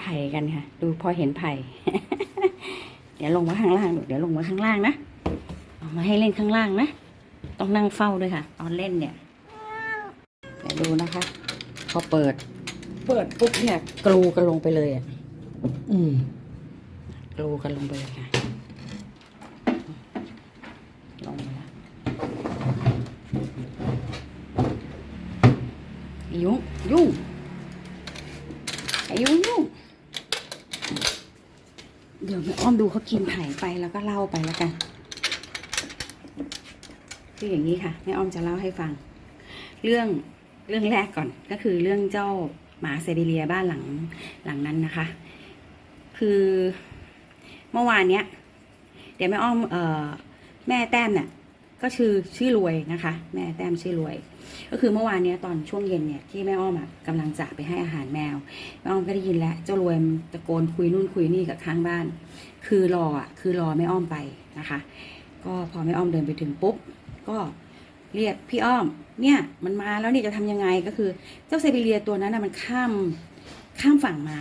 ไผ่กันค่ะ ดูพอเห็นไผ่ เดี๋ยวลงมาข้างล่างลูเดี๋ยวลงมาข้างล่างนะเอามาให้เล่นข้างล่างนะ ต้องนั่งเฝ้าด้วยค่ะตอนเล่นเนี่ยเดี๋ยวดูนะคะ พอเปิด เปิดปุ๊บเนี่ยกรูกันลงไปเลยอะ อืมกรูกันลงไปเลยค่ะ ลงไปแล้วยุ่งยุ่งไอ้ยุ่งยุ่งเดี๋ยวแม่ อ้อมดูเขากินไผ่ไปแล้วก็เล่าไปแล้วกันคืออย่างนี้ค่ะแม่อ้อมจะเล่าให้ฟัง เรื่องเรื่องแรกก่อนก็คือเรื่องเจ้าหมาเซบีเรียบ้านหลังหลังนั้นนะคะ คือเมื่อวานเนี้ย เดี๋ยวแม่อ้อมเอ่อแม่แต้มเนี่ย ก็ชื่อชื่อรวยนะคะ แม่แต้มชื่อรวย ก็คือเมื่อวานเนี้ยตอนช่วงเย็นเนี่ยที่แม่อ้อมอะกำลังจะไปให้อาหารแมวแม่อ้อมก็ได้ยินแล้วเจ้ารวยตะโกนคุยนู่นคุยนี่กับข้างบ้าน คือรออะคือรอแม่อ้อมไปนะคะ ก็พอแม่อ้อมเดินไปถึงปุ๊บก็เรียกพี่อ้อมเนี่ยมันมาแล้วนี่จะทำยังไงก็คือเจ้าไซบีเรียตัวนั้นนะมันข้ามข้ามฝั่งมา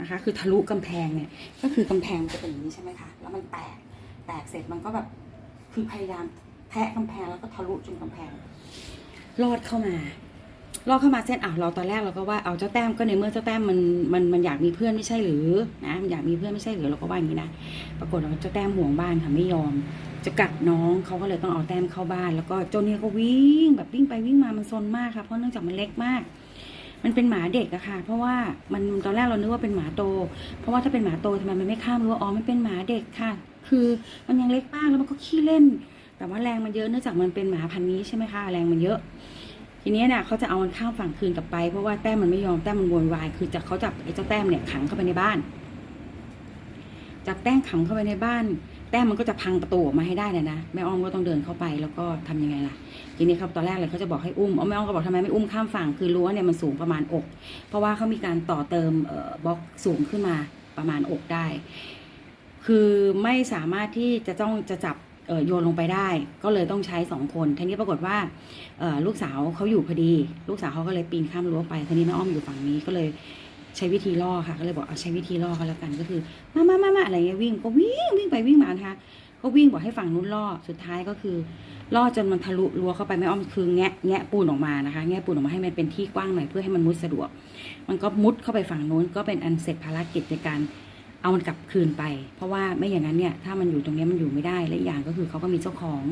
นะคะ คือทะลุกำแพงเนี่ยก็คือกำแพงมันจะเป็นอย่างนี้ใช่ไหมคะแล้วมันแตกแตกเสร็จมันก็แบบคือพยายาม แทะกำแพงแล้วก็ทะลุจนกำแพง รอดเข้ามา รอดเข้ามาเส้นอะเราตอนแรกเราก็ว่าเอาเจ้าแต้มก็ในเมื่อเจ้าแต้มมันมันมันอยากมีเพื่อนไม่ใช่หรือนะมันอยากมีเพื่อนไม่ใช่หรือเราก็ว่าอย่างนี้นะปรากฏว่าเจ้าแต้มห่วงบ้านค่ะไม่ยอม จะกัดน้องเขาก็เลยต้องเอาแต้มเข้าบ้าน แล้วก็เจ้าเนี่ยก็วิ่งแบบวิ่งไปวิ่งมามันซนมากค่ะเพราะเนื่องจากมันเล็กมากมันเป็นหมาเด็กอะค่ะ เพราะว่ามันตอนแรกเรานึกว่าเป็นหมาโต เพราะว่าถ้าเป็นหมาโตทำไมมันไม่ข้ามรั้วอ๋อมันเป็นหมาเด็กค่ะ คือมันยังเล็กมากแล้วมันก็ขี้เล่น แต่ว่าแรงมันเยอะเนื่องจากมันเป็นหมาพันนี้ใช่ไหมคะแรงมันเยอะ ทีนี้เนี่ยเขาจะเอามันข้ามฝั่งคืนกลับไปเพราะว่าแต้มมันไม่ยอมแต้มมันวยวาย คือจะเขาจับไอ้เจ้าแต้มเนี่ยขังเข้าไปในบ้านจับแต้มขังเข้าไปในบ้าน แต้มมันก็จะพังประตูออกมาให้ได้เลยนะแม่อ้อมก็ต้องเดินเข้าไปแล้วก็ทำยังไงล่ะทีนี้ครับตอนแรกเลยเขาจะบอกให้อุ้มเอาแม่อ้อมก็บอกทำไมไม่อุ้มข้ามฝั่งคือรั้วเนี่ยมันสูงประมาณอก เพราะว่าเขามีการต่อเติมเอ่อบล็อกสูงขึ้นมาประมาณอกได้ คือไม่สามารถที่จะต้องจะจับ โยนลงไปได้ ก็เลยต้องใช้สองคนทีนี้ปรากฏว่าลูกสาวเขาอยู่พอดี ลูกสาวเขาก็เลยปีนข้ามรั้วไปทีนี้แม่อ้อมอยู่ฝั่งนี้ก็เลยใช้วิธีล่อค่ะ ก็เลยบอกเอาใช้วิธีล่อกันแล้วกันก็คือมามามามาอะไรเงี้ยวิ่งก็วิ่งวิ่งไปวิ่งมานะคะก็วิ่งบอกให้ฝั่งนู้นล่อสุดท้ายก็คือล่อจนมันทะลุรั้วเข้าไปไม่อ้อมคือแงะแงะปูนออกมานะคะ แงะปูนออกมาให้มันเป็นที่กว้างหน่อยเพื่อให้มันมุดสะดวก มันก็มุดเข้าไปฝั่งนู้นก็เป็นอันเสร็จภารกิจในการ เอามันกลับคืนไป เพราะว่าไม่อย่างนั้นเนี่ยถ้ามันอยู่ตรงนี้มันอยู่ไม่ได้และอีกอย่างก็คือเขาก็มีเจ้าของ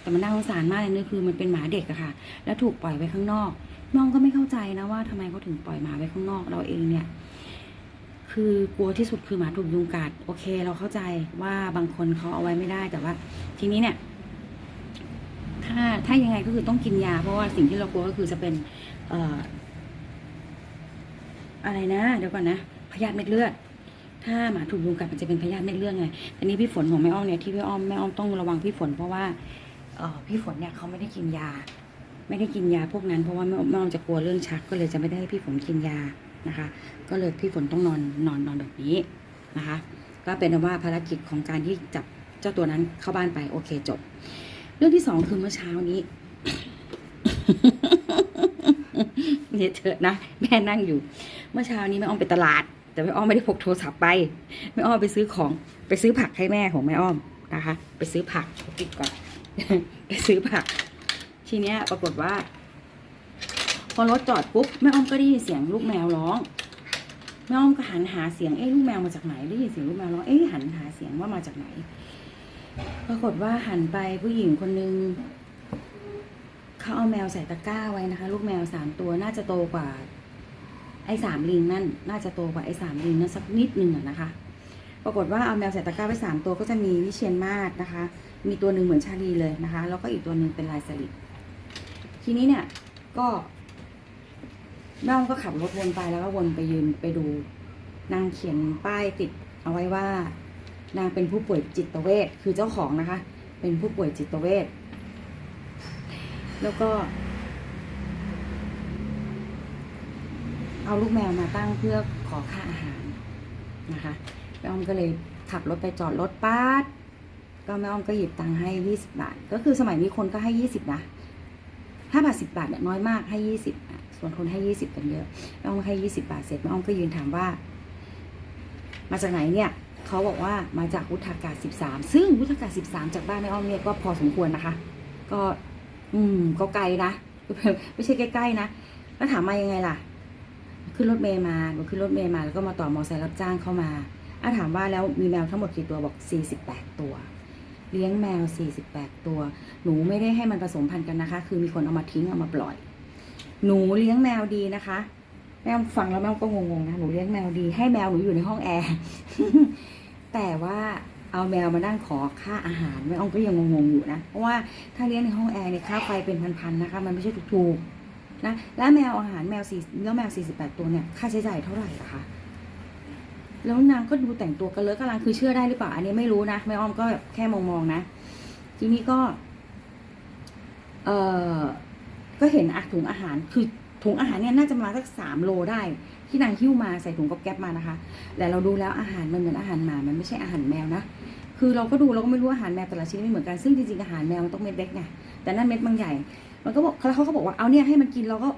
แต่มันน่าสงสารมากเลยนี่คือมันเป็นหมาเด็กอะค่ะ แล้วถูกปล่อยไว้ข้างนอกน้องก็ไม่เข้าใจนะว่าทำไมเขาถึงปล่อยหมาไว้ข้างนอกเราเองเนี่ย คือกลัวที่สุดคือหมาถูกยุงกัดโอเค เราเข้าใจว่าบางคนเขาเอาไว้ไม่ได้แต่ว่า ทีนี้เนี่ยถ้าถ้ายังไงก็คือต้องกินยา เพราะว่าสิ่งที่เรากลัวก็คือจะเป็นเอ่ออะไรนะ เดี๋ยวก่อนนะพยาธิเม็ดเลือด ถ้าหมาถูกยุงกัดมันจะเป็นพยาธิเม็ดเลือดไงแต่นี้พี่ฝนของแม่อ้อมเนี่ยที่พี่อ้อมแม่อ้อมต้องระวังพี่ฝนเพราะว่าเออพี่ฝนเนี่ยเขาไม่ได้กินยา ไม่ได้กินยาพวกนั้นเพราะว่าแม่อ้อมแม่อ้อมจะกลัวเรื่องชัก ก็เลยจะไม่ได้ให้พี่ฝนกินยานะคะ ก็เลยพี่ฝนต้องนอนนอนนอนแบบนี้นะคะ ก็เป็นว่าภารกิจของการที่จับเจ้าตัวนั้นเข้าบ้านไปโอเคจบ เรื่องที่สองคือเมื่อเช้านี้เนี่ยเถอะนะแม่นั่งอยู่ เมื่อเช้านี้แม่อ้อมไปตลาด แต่แม่อ้อมไม่ได้พกโทรศัพท์ไปแม่อ้อมไปซื้อของไปซื้อผักให้แม่ของแม่อ้อมนะคะ ไปซื้อผักปิดก่อนไปซื้อผัก ทีเนี้ยปรากฏว่า พอรถจอดปุ๊บแม่อ้อมก็ได้ยินเสียงลูกแมวร้องแม่อ้อมก็หันหาเสียงเอ๊ะลูกแมวมาจากไหนได้ยินเสียงลูกแมวร้องเอ๊ะหันหาเสียงว่ามาจากไหน ปรากฏว่าหันไปผู้หญิงคนนึงเขาเอาแมวใส่ตะกร้าไว้นะคะ ลูกแมวสามตัวน่าจะโตกว่า ไอ้สามลิงนั่นน่าจะโตกว่าไอ้สามลิงนั่นสักนิดนึงนะคะ ปรากฏว่าเอาแมวใส่ตะกร้าไว้สามตัวก็จะมีวิเชียนมาศนะคะ มีตัวหนึ่งเหมือนชาลีเลยนะคะ แล้วก็อีกตัวหนึ่งเป็นลายสลิดทีนี้เนี่ยก็แม่อ้อมก็ขับรถวนไปแล้วก็วนไปยืนไปดู นางเขียนป้ายติดเอาไว้ว่า นางเป็นผู้ป่วยจิตเวชคือเจ้าของนะคะ เป็นผู้ป่วยจิตเวชแล้วก็ เอาลูกแมวมาตั้งเพื่อขอค่าอาหารนะคะแม่อ้อมก็เลยขับรถไปจอดรถป๊าดก็แม่อ้อมก็หยิบตังค์ให้ยี่สิบาท ก็คือสมัยนี้คนก็ให้ยี่สิบนะห้าบาทสิบาทเนี่ยน้อยมากให้ยี่สิบส่วนคนให้ยี่สิบกันเยอะแม่อ้อมให้ยี่สิบาทเสร็จแม่อ้อมก็ยืนถามว่า มาจากไหนเนี่ยเขาบอกว่ามาจากวุฒากาศ 13 ซึ่งวุฒากาศ 13 จากบ้านแม่อ้อมเนี่ยก็พอสมควรนะคะ ก็ อืม ก็ไกลนะ ไม่ใช่ใกล้ๆนะ แล้วถามมายังไงล่ะ ขึ้นรถเมย์มาหนูขึ้นรถเมย์มาแล้วก็มาต่อมอไซค์รับจ้างเข้ามาอะถามว่าแล้วมีแมวทั้งหมดกี่ตัวบอก 48 ตัว เลี้ยงแมว 48 ตัว หนูไม่ได้ให้มันผสมพันธุ์กันนะคะ คือมีคนเอามาทิ้งเอามาปล่อย หนูเลี้ยงแมวดีนะคะแม่ฟังแล้วแม่ก็งงๆนะหนูเลี้ยงแมวดีให้แมวหนูอยู่ในห้องแอร์แต่ว่าเอาแมวมานั่งขอค่าอาหารแม่อ้อมก็ยังงงๆอยู่นะเพราะว่าถ้าเลี้ยงในห้องแอร์เนี่ยค่าไฟเป็นพันๆนะคะ มันไม่ใช่ถูกๆ นะแล้วแมวอาหารแมวสี่แล้วแมว48ตัวเนี่ยค่าใช้จ่ายเท่าไหร่อะคะแล้วนางก็ดูแต่งตัวกันเลอะกำลังคือเชื่อได้หรือเปล่า อันนี้ไม่รู้นะแม่อ้อมก็แบบแค่มองๆนะ ทีนี้ก็ เออก็เห็นอะถุงอาหาร คือถุงอาหารเนี่ยน่าจะมาสักสามโลได้ ที่นางหิ้วมาใส่ถุงก๊อบแก๊บมานะคะ แต่เราดูแล้วอาหารมันเหมือนอาหารหมา มันไม่ใช่อาหารแมวนะคือเราก็ดูเราก็ไม่รู้อาหารแมวแต่ละชนิดไม่เหมือนกันซึ่งจริงๆอาหารแมวมันต้องเม็ดเล็กไงแต่นั่นเม็ดบางใหญ่ มันก็บอกแล้วเขาก็บอกว่าเอาเนี่ยให้มันกินเราก็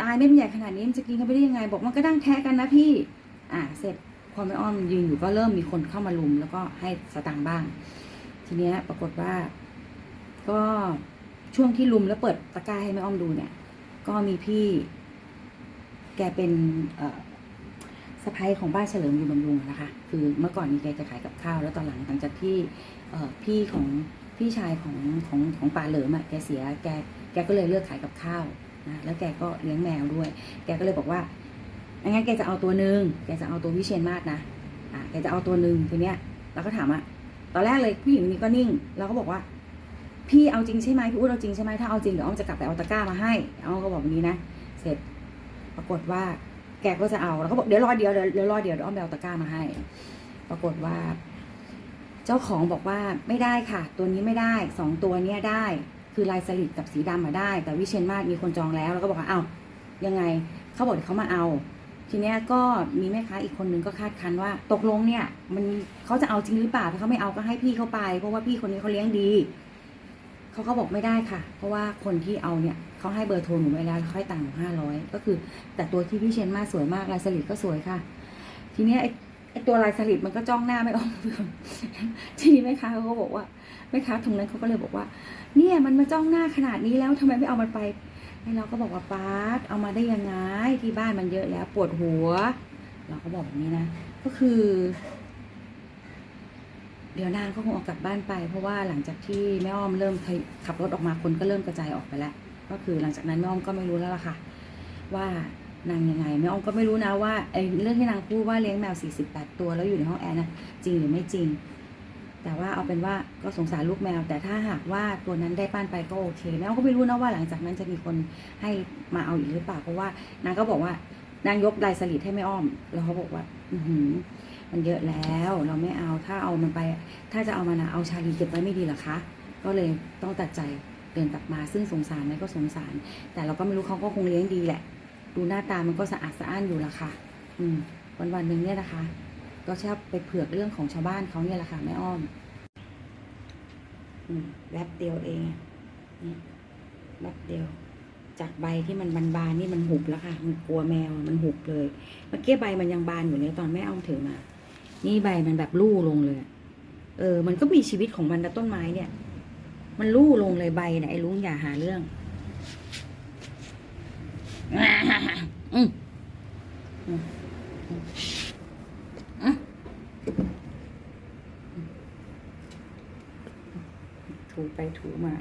ตายเม็ดมันใหญ่ขนาดนี้มันจะกินเขาไปได้ยังไง บอกมันก็ดั้งแท้กันนะพี่ อ่าเสร็จพอแม่อ้อมยืนอยู่ก็เริ่มมีคนเข้ามาลุม แล้วก็ให้สตางค์บ้าง ทีเนี้ยปรากฏว่า ก็ช่วงที่ลุมแล้วเปิดตะกร้าให้แม่อ้อมดูเนี่ย ก็มีพี่ แกเป็นสะพ้ายของบ้านเฉลิมอยู่บำรุงนะคะ คือเมื่อก่อนนี้แกจะขายกับข้าว แล้วตอนหลังหลังจากที่พี่ของพี่ชายของของของป่าเหลิมอะแกเสียแก แกก็เลยเลิกขายกับข้าวนะแล้วแกก็เลี้ยงแมวด้วย แกก็เลยบอกว่างั้นแกจะเอาตัวหนึ่งแกจะเอาตัววิเชียนมาศนะอะแกจะเอาตัวหนึ่งทีเนี้ยเราก็ถามอะตอนแรกเลยผู้หญิงนี้ก็นิ่งแล้วก็บอกว่า พี่เอาจริงใช่ไหมพี่อุ้ดเอาจริงใช่ไหมถ้าเอาจริงเดี๋ยวอ้อมจะกลับไปเอาตะกร้ามาให้อ้อมก็บอกแบบนี้นะ เสร็จปรากฏว่า แกก็จะเอาแล้วก็บอกเดี๋ยวรอเดี๋ยวเดี๋ยวรอเดี๋ยวเดี๋ยวอ้อมไปเอาตะกร้ามาให้ ปรากฏว่า เจ้าของบอกว่าไม่ได้ค่ะ ตัวนี้ไม่ได้สองตัวเนี้ยได้ คือลายสลิดกับสีดำมาได้ แต่วิเชียนมาศมีคนจองแล้ว แล้วก็บอกว่าเอ้ายังไงเขาบอกเดี๋ยวเขามาเอา ทีเนี้ยก็มีแม่ค้าอีกคนนึงก็คาดคันว่า ตกลงเนี่ย มันเขาจะเอาจริงหรือเปล่าถ้าเขาไม่เอาก็ให้พี่เขาไป เพราะว่าพี่คนนี้เขาเลี้ยงดีเขาก็บอกไม่ได้ค่ะ เพราะว่าคนที่เอาเนี่ยเขาให้เบอร์โทรหนูไว้แล้วแล้วเขาให้ตังค์ห้าร้อยก็คือ แต่ตัวที่พี่เชนมาสวยมากลายสลิดก็สวยค่ะ ทีเนี้ยไอ ตัวลายสลิดมันก็จ้องหน้าไม่ออกทีนี้แม่ค้าเขาก็บอกว่าแม่ค้าตรงนั้นเขาก็เลยบอกว่า เนี่ยมันมาจ้องหน้าขนาดนี้แล้วทำไมไม่เอามันไปไอ้เราก็บอกว่าป้าเอามาได้ยังไงที่บ้านมันเยอะแล้ว ปวดหัว เราก็บอกแบบนี้นะ ก็คือ เดี๋ยวนางก็คงออกกลับบ้านไป เพราะว่าหลังจากที่แม่อ้อมเริ่มขับรถออกมาคนก็เริ่มกระจายออกไปแล้ว ก็คือหลังจากนั้นแม่อ้อมก็ไม่รู้แล้วล่ะค่ะ ว่า นางยังไงแม่อ้อมก็ไม่รู้นะว่าไอ้เรื่องที่นางพูดว่าเลี้ยงแมว 48 ตัวแล้วอยู่ในห้องแอร์นะจริงหรือไม่จริง แต่ว่าเอาเป็นว่าก็สงสารลูกแมว แต่ถ้าหากว่าตัวนั้นได้ป้านไปก็โอเคแม่อ้อมก็ไม่รู้นะว่าหลังจากนั้นจะมีคนให้มาเอาอีกหรือเปล่าเพราะว่านางก็บอกว่านางยกลายสลิดให้แม่อ้อม แล้วเขาบอกว่า อือหือมันเยอะแล้วเราไม่เอาถ้าเอามันไป ถ้าจะเอามานะเอาชาลีเก็บไว้ไม่ดีหรอคะ ก็เลยต้องตัดใจเดินกลับมาซึ่งสงสารไหมก็สงสาร แต่เราก็ไม่รู้เขาก็คงเลี้ยงดีแหละ ดูหน้าตามันก็สะอาดสะอ้านอยู่ละค่ะ อืม วันวันหนึ่งเนี่ยนะคะ ก็ชอบไปเผือกเรื่องของชาวบ้านเขาเนี่ยแหละค่ะแม่อ้อม อืมแวบเดียวเองนี่แวบเดียว จากใบที่มันบานๆนี่มันหุบแล้วค่ะ มันกลัวแมวมันหุบเลย เมื่อกี้ใบมันยังบานอยู่เลยตอนแม่อ้อมถือมา นี่ใบมันแบบลู่ลงเลย เออ มันก็มีชีวิตของมันนะต้นไม้เนี่ย มันลู่ลงเลยใบเนี่ยไอ้ลุงอย่าหาเรื่อง อืมถูไปถูมา